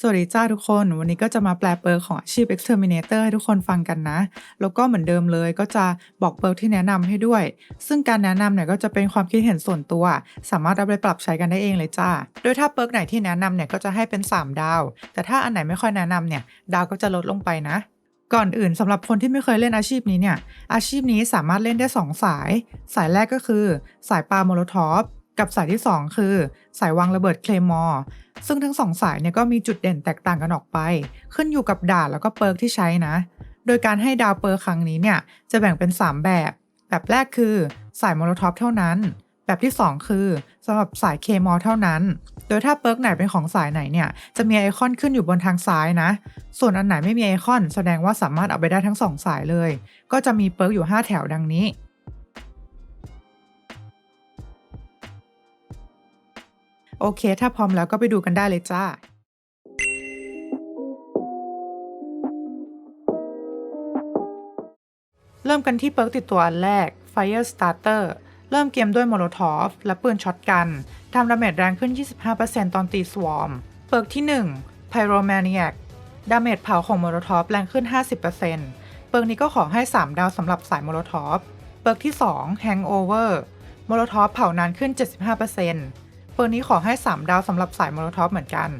สวัสดีจ้าทุกคน วันนี้ก็จะมาแปลเปิร์กของอาชีพ Exterminator ให้ทุกคนฟังกันนะ แล้วก็เหมือนเดิมเลยก็จะบอกเปิร์กที่แนะนำให้ด้วย ซึ่งการแนะนำเนี่ยก็จะเป็นความคิดเห็นส่วนตัว สามารถเอาไปปรับใช้กันได้เองเลยจ้า โดยถ้าเปิร์กไหนที่แนะนำเนี่ยก็จะให้เป็น 3 ดาว แต่ถ้าอันไหนไม่ค่อยแนะนำเนี่ยดาวก็จะลดลงไปนะก่อนอื่นสำหรับคนที่ไม่เคยเล่นอาชีพนี้เนี่ยอาชีพนี้สามารถเล่นได้ 2 สาย สายแรกก็คือ สายปาโมโลทอฟ กับสายที่ 2 คือ สายวางระเบิดเคลมอร์ซึ่งทั้งสองสายเนี่ยก็มีจุดเด่นแตกต่างกันออกไป ขึ้นอยู่กับด่านแล้วก็เปิร์กที่ใช้นะ โดยการให้ดาวเปิร์กครั้งนี้เนี่ยจะแบ่งเป็น 3 แบบ แบบแรกคือสายโมโลท็อฟเท่านั้น แบบที่ 2 คือสำหรับสายเคมอเท่านั้น โดยถ้าเปิร์กไหนเป็นของสายไหนเนี่ยจะมีไอคอนขึ้นอยู่บนทางซ้ายนะ ส่วนอันไหนไม่มีไอคอนแสดงว่าสามารถเอาไปได้ทั้งสองสายเลย ก็จะมีเปิร์กอยู่ 5 แถวดังนี้ โอเค ถ้าพร้อมแล้วก็ไปดูกันได้เลยจ้าเริ่มกันที่เปิร์กติดตัวอันแรก Fire Starter เริ่มเกมด้วยโมโลทอฟและปืนช็อตกันทำดาเมจแรงขึ้น 25%ตอนตีสวอมเปิร์กที่ 1 Pyromaniac ดาเมจเผาของโมโลทอฟแรงขึ้น 50%เปิร์กนี้ก็ขอให้ 3 ดาวสำหรับสายโมโลทอฟเปิร์กที่ 2 Hangover โมโลทอฟเผานานขึ้น 75%เเปิร์นี้ขอให้ 3 ดาวสำหรับสายโมโนท็อปเหมือนกัน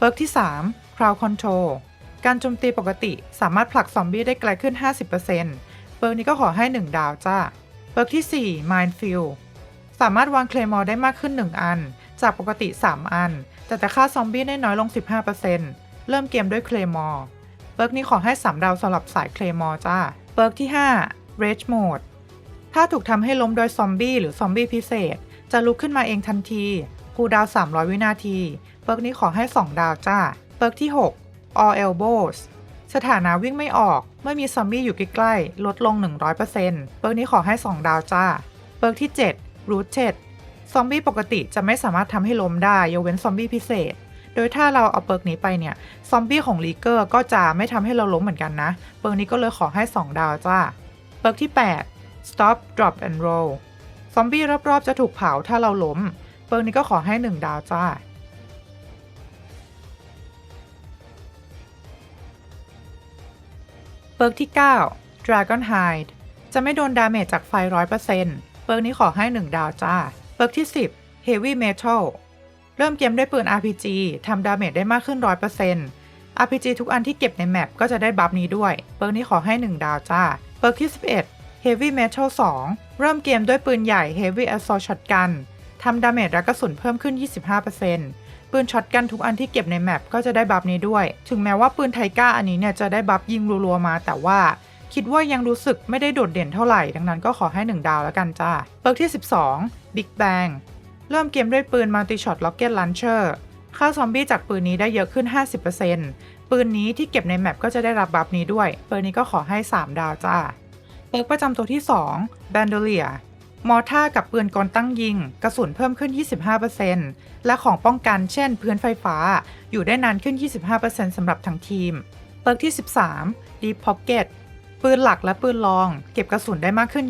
เปิร์กที่ 3 Crowd Control การโจมตีปกติสามารถผลักซอมบี้ได้ไกลขึ้น 50%เปิร์กนี้ก็ขอให้ 1 ดาวจ้าเปิร์กที่ 4 Minefield สามารถวางเคลมอร์ได้มากขึ้น 1 อัน จากปกติ 3 อัน แต่จะฆ่าซอมบี้ได้น้อยลง 15%เริ่มเกมด้วยเคลมอร์เปิร์กนี้ขอให้ 3 ดาวสำหรับสายเคลมอร์จ้าเปิร์กที่ 5 Rage Mode ถ้าถูกทำให้ล้มโดยซอมบี้หรือซอมบี้พิเศษ จะลุกขึ้นมาเองทันที คูดาว 300 วินาที เปิร์กนี้ขอให้ 2 ดาวจ้า เปิร์กที่ 6 All Elbows สถานะวิ่งไม่ออกเมื่อมีซอมบี้อยู่ใกล้ๆ ลดลง 100%เปิร์กนี้ขอให้ 2 ดาวจ้า เปิร์กที่ 7 Rooted ซอมบี้ปกติจะไม่สามารถทำให้ล้มได้ยกเว้นซอมบี้พิเศษ โดยถ้าเราเอาเปิร์กนี้ไปเนี่ย ซอมบี้ของลีเกอร์ก็จะไม่ทำให้เราล้มเหมือนกันนะ เปิร์กนี้ก็เลยขอให้ 2 ดาวจ้า เปิร์กที่ 8 Stop Drop and Roll ซอมบี้รอบๆจะถูกเผาถ้าเราล้ม เปิร์กนี้ก็ขอให้ 1 ดาวจ้า เปิร์กที่ 9 Dragon Hide จะไม่โดนดาเมจจากไฟ 100%เปิร์กนี้ขอให้ 1 ดาวจ้า เปิร์กที่ 10 Heavy Metal เริ่มเกมด้วยปืน RPG ทำดาเมจได้มากขึ้น 100% RPG ทุกอันที่เก็บในแมปก็จะได้บัฟนี้ด้วย เปิร์กนี้ขอให้ 1 ดาวจ้า เปิร์กที่ 11 Heavy Metal 2 เริ่มเกมด้วยปืนใหญ่ Heavy Assault Shotgun ทำดาเมจและกระสุนเพิ่มขึ้น 25%ปืนช็อตกันทุกอันที่เก็บในแมปก็จะได้บัฟนี้ด้วย ถึงแม้ว่าปืนไทก้าอันนี้เนี่ยจะได้บัฟยิงรัวๆมา แต่ว่าคิดว่ายังรู้สึกไม่ได้โดดเด่นเท่าไหร่ ดังนั้นก็ขอให้ 1 ดาวแล้วกันจ้าเปิร์กที่ 12 Big Bang เริ่มเกมด้วยปืน Multi Shot Rocket Launcher ฆ่าซอมบี้จากปืนนี้ได้เยอะขึ้น 50%ปืนนี้ที่เก็บในแมปก็จะได้รับบัฟนี้ด้วย ปืนนี้ก็ขอให้ 3 ดาวจ้าเปิร์กประจำตัวที่ 2 Bandolier มอท่ากับปืนกลตั้งยิง กระสุนเพิ่มขึ้น 25%และของป้องกันเช่นพื้นไฟฟ้า อยู่ได้นานขึ้น 25%สำหรับทั้งทีม เปิร์กที่ 13 Deep Pocket ปืนหลักและปืนรอง เก็บกระสุนได้มากขึ้น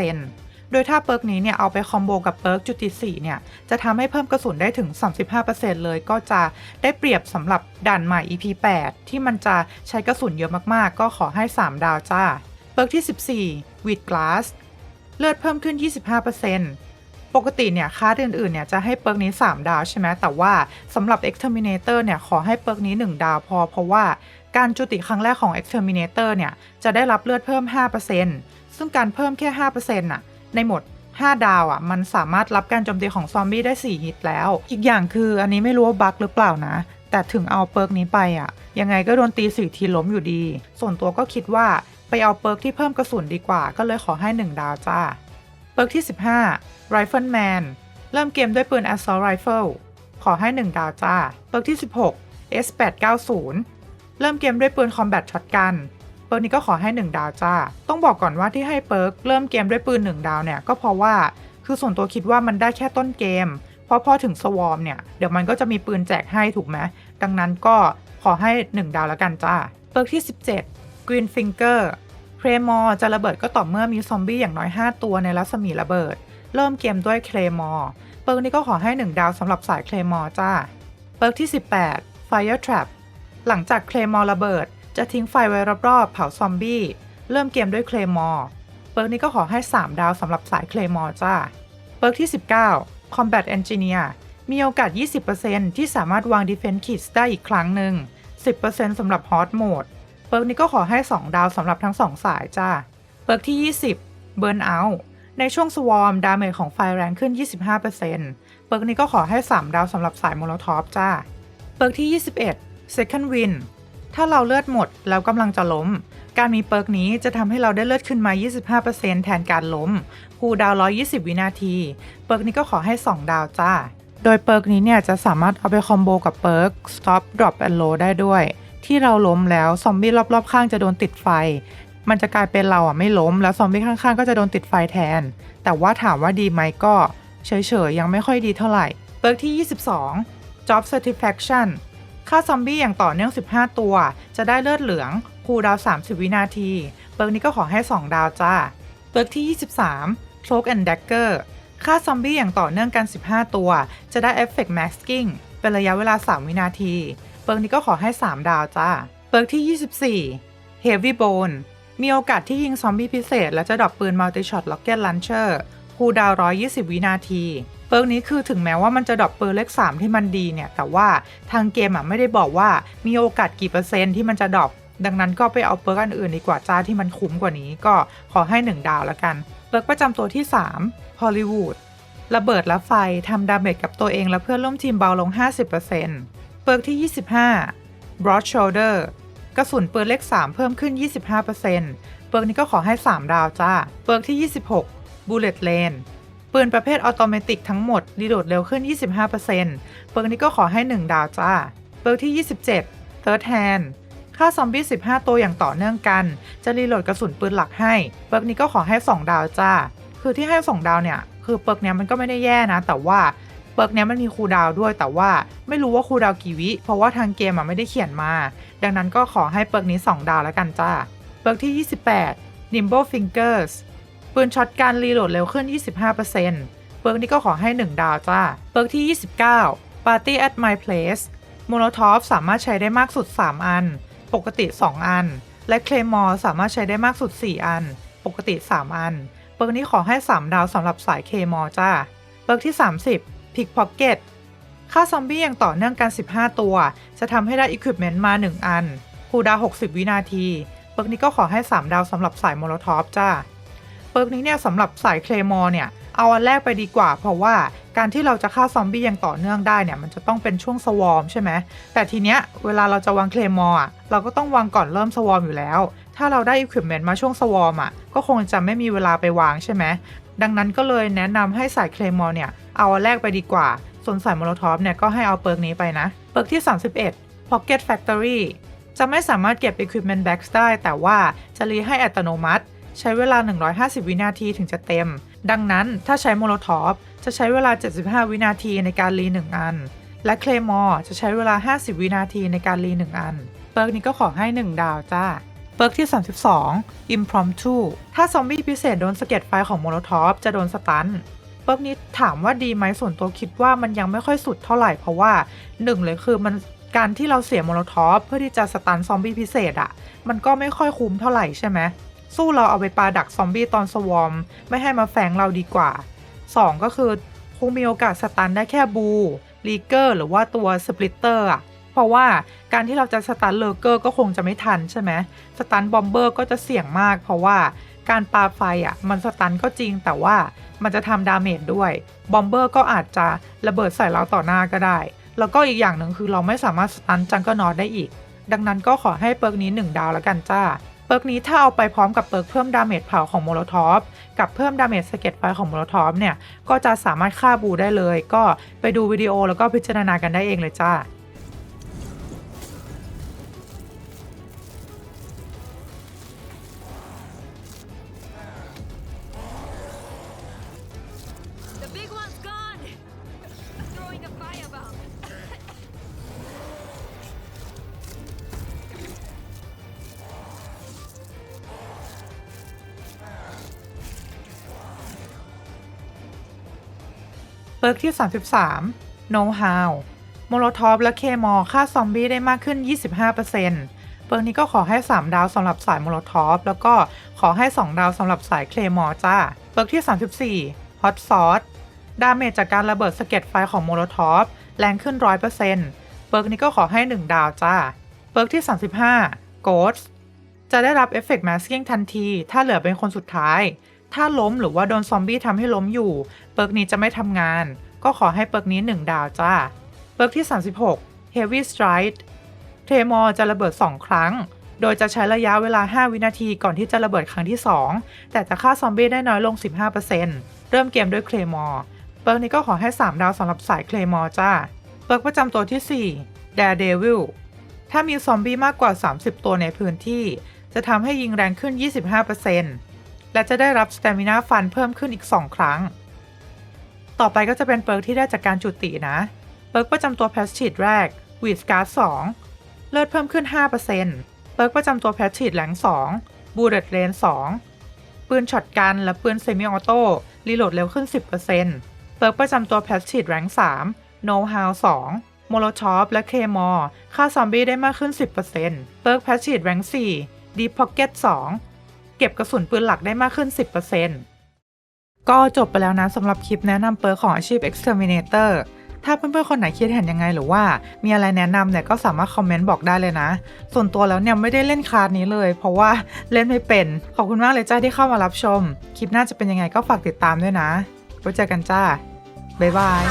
25%โดยถ้าเปิร์กนี้เนี่ยเอาไปคอมโบกับเปิร์กจุดที่4เนี่ย จะทำให้เพิ่มกระสุนได้ถึง 35%เลยก็จะได้เปรียบสำหรับด่านใหม่ EP 8ที่มันจะใช้กระสุนเยอะมากๆ ก็ขอให้ 3 ดาวจ้า เปิร์กที่ 14 With Glass เลือดเพิ่มขึ้น 25%ปกติเนี่ยค่าอื่นๆเนี่ยจะให้เปิร์กนี้ 3 ดาวใช่ไหมแต่ว่าสำหรับ Exterminator เนี่ยขอให้เปิร์กนี้ 1 ดาวพอ เพราะว่าการจุติครั้งแรกของ Exterminator เนี่ยจะได้รับเลือดเพิ่ม 5%ซึ่งการเพิ่มแค่ 5%น่ะในหมด 5 ดาวอะมันสามารถรับการโจมตีของซอมบี้ได้ 4 ฮิตแล้ว อีกอย่างคืออันนี้ไม่รู้ว่าบั๊กหรือเปล่านะ แต่ถึงเอาเปิร์กนี้ไปอะยังไงก็โดนตีสี่ทีล้มอยู่ดี ส่วนตัวก็คิดว่าไปเอาเปิร์กที่เพิ่มกระสุนดีกว่าก็เลยขอให้ 1 ดาวจ้า เปิร์กที่ 15 Rifleman เริ่มเกมด้วยปืน Assault Rifle ขอให้ 1 ดาวจ้า เปิร์กที่ 16 S890 เริ่มเกมด้วยปืน Combat Shotgun เปิร์กนี้ก็ขอให้ 1 ดาวจ้า ต้องบอกก่อนว่าที่ให้เปิร์กเริ่มเกมด้วยปืน 1 ดาวเนี่ยก็เพราะว่า คือส่วนตัวคิดว่ามันได้แค่ต้นเกม พราะพอถึงสวอมเนี่ย เดี๋ยวมันก็จะมีปืนแจกให้ถูกไหมดังนั้นก็ขอให้ 1 ดาวแล้วกันจ้าเปิร์กที่ 17 Green Finger เคลมอร์จะระเบิดก็ต่อเมื่อมีซอมบี้อย่างน้อย 5 ตัวในรัศมีระเบิด เริ่มเกมด้วยเคลมอร์เปิร์กนี้ก็ขอให้ 1 ดาวสำหรับสายเคลมอร์จ้าเปิร์กที่ 18 Fire Trap หลังจากเคลมอร์ระเบิด จะทิ้งไฟไว้รอบๆเผาซอมบี้ เริ่มเกมด้วยเคลมอร์เปิร์กนี้ก็ขอให้ 3 ดาวสำหรับสายเคลมอร์จ้าเปิร์กที่ 19 Combat Engineer มีโอกาส 20%ที่สามารถวาง Defense Kits ได้อีกครั้งหนึ่ง 10%สำหรับ Hot Mode เปิร์กนี้ก็ขอให้ 2 ดาวสำหรับทั้ง 2 สายจ้า เปิร์กที่ 20 Burn Out ในช่วงสวอมดาเมจของไฟแรงขึ้น 25%เปิร์กนี้ก็ขอให้ 3 ดาวสำหรับสายโมโลทอฟจ้า เปิร์กที่ 21 Second Win ถ้าเราเลือดหมดแล้วกำลังจะล้ม การมีเปิร์กนี้จะทำให้เราได้เลือดขึ้นมา 25%แทนการล้มคูดาว 120 วินาที เปิร์กนี้ก็ขอให้ 2 ดาวจ้า โดยเปิร์กนี้เนี่ยจะสามารถเอาไปคอมโบกับเปิร์ก Stop Drop and Low ได้ด้วย ที่เราล้มแล้วซอมบี้รอบๆ ข้างจะโดนติดไฟ มันจะกลายเป็นเราอะไม่ล้ม แล้วซอมบี้ข้างๆ ก็จะโดนติดไฟแทน แต่ว่าถามว่าดีไหมก็เฉยๆยังไม่ค่อยดีเท่าไหร่ เปิร์กที่ 22 Job Satisfaction ค่าซอมบี้อย่างต่อเนื่อง 15 ตัว จะได้เลือดเหลืองคูดาว 30 วินาทีเปิร์กนี้ก็ขอให้ 2 ดาวจ้าเปิร์กที่ 23 Cloak and Dagger ค่าซอมบี้อย่างต่อเนื่องกัน 15 ตัว จะได้เอฟเฟกต์ Masking เป็นระยะเวลา 3 วินาทีเปิร์กนี้ก็ขอให้ 3 ดาวจ้าเปิร์กที่ 24 Heavy Bone มีโอกาสที่ยิงซอมบี้พิเศษ และจะดรอปปืน Multi Shot Rocket Launcher คูดาว 120 วินาที เปิร์กนี้คือถึงแม้ว่ามันจะดรอปเปืนเลข3 ที่มันดีเนี่ย แต่ว่าทางเกมอะไม่ได้บอกว่ามีโอกาสกี่เปอร์เซ็นต์ที่มันจะดรอปดังนั้นก็ไปเอาเปิร์กอันอื่นดีกว่าจ้าที่มันคุ้มกว่านี้ก็ขอให้ 1 ดาวแล้วกัน เปิร์กประจำตัวที่3 Hollywood ระเบิดและไฟทำดาเมจกับตัวเองและเพื่อนร่วมทีมเบาลง 50%เปิร์กที่ 25 Broad Shoulder กระสุนเปืนเลข 3 เพิ่มขึ้น 25%เปิร์กนี้ก็ขอให้ 3 ดาวจ้า เปิร์กที่ 26 Bullet Lane ปืนประเภทออโตเมติกทั้งหมดรีโหลดเร็วขึ้น 25%เปิร์กนี้ก็ขอให้ 1 ดาวจ้า เปิร์กที่ 27 Third Hand ค่าซอมบี้ 15 ตัวอย่างต่อเนื่องกัน จะรีโหลดกระสุนปืนหลักให้ เปิร์กนี้ก็ขอให้ 2 ดาวจ้า คือที่ให้ 2 ดาวเนี่ย คือเปิร์กเนี้ยมันก็ไม่ได้แย่นะ แต่ว่าเปิร์กเนี้ยมันมีคูดาวด้วย แต่ว่าไม่รู้ว่าคูดาวกี่วิ เพราะว่าทางเกมอะไม่ได้เขียนมา ดังนั้นก็ขอให้เปิร์กนี้ 2 ดาวแล้วกันจ้า เปิร์กที่ 28 Nimble Fingers ปืนช็อตการรีโหลดเร็วขึ้น 25%เปิร์กนี้ก็ขอให้ 1 ดาวจ้า เปิร์กที่ 29 Party at My Place โมโนทอฟสามารถใช้ได้มากสุด 3 อัน ปกติ 2 อัน และเคลมอร์สามารถใช้ได้มากสุด 4 อัน ปกติ 3 อัน เปิร์กนี้ขอให้ 3 ดาวสำหรับสายเคมอร์จ้า เปิร์กที่ 30 Pick Pocket ค่าซอมบี้อย่างต่อเนื่องกัน 15 ตัว จะทำให้ได้อุปกรณ์มา 1 อันคูดา 60 วินาที เปิร์กนี้ก็ขอให้ 3 ดาวสำหรับสายโมโลทอฟจ้า เปิร์กนี้เนี่ยสำหรับสายเคลมอร์เนี่ยเอาอันแรกไปดีกว่า เพราะว่าการที่เราจะฆ่าซอมบี้อย่างต่อเนื่องได้เนี่ยมันจะต้องเป็นช่วงสวอมใช่ไหมแต่ทีเนี้ยเวลาเราจะวางเคลมอร์อะเราก็ต้องวางก่อนเริ่มสวอมอยู่แล้ว ถ้าเราได้อุปกรณ์มาช่วงสวอมอะก็คงจะไม่มีเวลาไปวางใช่ไหมดังนั้นก็เลยแนะนำให้สายเคลมอร์เนี่ยเอาอันแรกไปดีกว่า ส่วนสายโมโลทอฟเนี่ยก็ให้เอาเปิร์กนี้ไปนะ เปิร์กที่ 31 Pocket Factory จะไม่สามารถเก็บ Equipment Bags ได้ แต่ว่าจะรีให้อัตโนมัติ ใช้เวลา 150 วินาทีถึงจะเต็ม ดังนั้นถ้าใช้โมโลทอฟจะใช้เวลา 75 วินาทีในการรี 1 อัน และเคลมอร์จะใช้เวลา 50 วินาทีในการรี 1 อัน เปิร์กนี้ก็ขอให้ 1 ดาวจ้าเปิร์กที่ 32 Impromptu ถ้าซอมบี้พิเศษโดนสะเก็ดไฟของโมโลทอฟจะโดนสตันเปิร์กนี้ถามว่าดีไหมส่วนตัวคิดว่ามันยังไม่ค่อยสุดเท่าไหร่เพราะว่าหนึ่งเลยคือมันการที่เราเสียโมโลทอฟเพื่อที่จะสตันซอมบี้พิเศษอะ่ะมันก็ไม่ค่อยคุ้มเท่าไหร่ใช่ไหม สู้เราเอาไปปาดักซอมบี้ตอนสวอมไม่ให้มาแฝงเราดีกว่า 2 ก็คือคงมีโอกาสสตันได้แค่บูลีเกอร์หรือว่าตัวสปลิตเตอร์อะเพราะว่าการที่เราจะสตันเลอร์เกอร์ก็คงจะไม่ทันใช่ไหมสตันบอมเบอร์ก็จะเสี่ยงมาก เพราะว่าการปาไฟอะมันสตันก็จริงแต่ว่ามันจะทำดาเมจด้วยบอมเบอร์ก็อาจจะระเบิดใส่เราต่อหน้าก็ได้ แล้วก็อีกอย่างหนึ่งคือเราไม่สามารถสตันจังก็นอตได้อีก ดังนั้นก็ขอให้เปิร์กนี้ 1 ดาวแล้วกันจ้า เปิร์กนี้ถ้าเอาไปพร้อมกับเปิร์กเพิ่มดาเมจเผาของโมโลทอฟกับเพิ่มดาเมจสะเก็ดไฟของโมโลทอฟเนี่ยก็จะสามารถฆ่าบูได้เลย ก็ไปดูวิดีโอแล้วก็พิจารณากันได้เองเลยจ้า เปิร์กที่ 33 Know How โมโลทอฟและเคมอฆ่าซอมบี้ได้มากขึ้น 25%เปิร์กนี้ก็ขอให้ 3 ดาวสำหรับสายโมโลทอฟแล้วก็ขอให้ 2 ดาวสำหรับสายเคมอจ้า เปิร์กที่ 34 Hot Sauce ดาเมจจากการระเบิดสะเก็ดไฟของโมโลทอฟแรงขึ้น 100%เปิร์กนี้ก็ขอให้ 1 ดาวจ้า เปิร์กที่ 35 Ghost จะได้รับเอฟเฟกต์ masking ทันที ถ้าเหลือเป็นคนสุดท้าย ถ้าล้มหรือว่าโดนซอมบี้ทำให้ล้มอยู่ เปิร์กนี้จะไม่ทำงาน ก็ขอให้เปิร์กนี้ 1 ดาวจ้า เปิร์กที่ 36 Heavy Strike เทมอจะระเบิด 2 ครั้ง โดยจะใช้ระยะเวลา 5 วินาทีก่อนที่จะระเบิดครั้งที่ 2 แต่จะฆ่าซอมบี้ได้น้อยลง 15%เริ่มเกมด้วยเคลมอร์เปิร์กนี้ก็ขอให้ 3 ดาวสำหรับสายเคลมอร์จ้า เปิร์กประจำตัวที่ 4 Daredevil ถ้ามีซอมบี้มากกว่า 30 ตัวในพื้นที่ จะทำให้ยิงแรงขึ้น 25% และจะได้รับสเตมินาฟันเพิ่มขึ้นอีก 2 ครั้ง ต่อไปก็จะเป็นเปิร์กที่ได้จากการจุตินะ เปิร์กประจำตัวแพสชีดแรกวีสการ์ด2เลือดเพิ่มขึ้น 5%เปิร์กประจำตัวแพสชีดแหลง2บูเรตเลน2ปืนช็อตกันและปืนเซมิออโต้รีโหลดเร็วขึ้น 10%เปิร์กประจำตัวแพสชีดแรง3 No How 2โมโลชอปและเคมอฆ่าซอมบี้ได้มากขึ้น 10%เปิร์กแพสชีดแรง4 Deep Pocket 2 เก็บกระสุนปืนหลักได้มากขึ้น 10%ก็จบไปแล้วนะสำหรับคลิปแนะนำเปิร์ของอาชีพ Exterminator ถ้าเพื่อนๆคนไหนคิดเห็นยังไงหรือว่า มีอะไรแนะนำเนี่ยก็สามารถคอมเมนต์บอกได้เลยนะ ส่วนตัวแล้วเนี่ยไม่ได้เล่นคลาสนี้เลย เพราะว่าเล่นไม่เป็น ขอบคุณมากเลยจ้าที่เข้ามารับชม คลิปหน้าจะเป็นยังไงก็ฝากติดตามด้วยนะไว้เจอกันจ้าบ๊ายบาย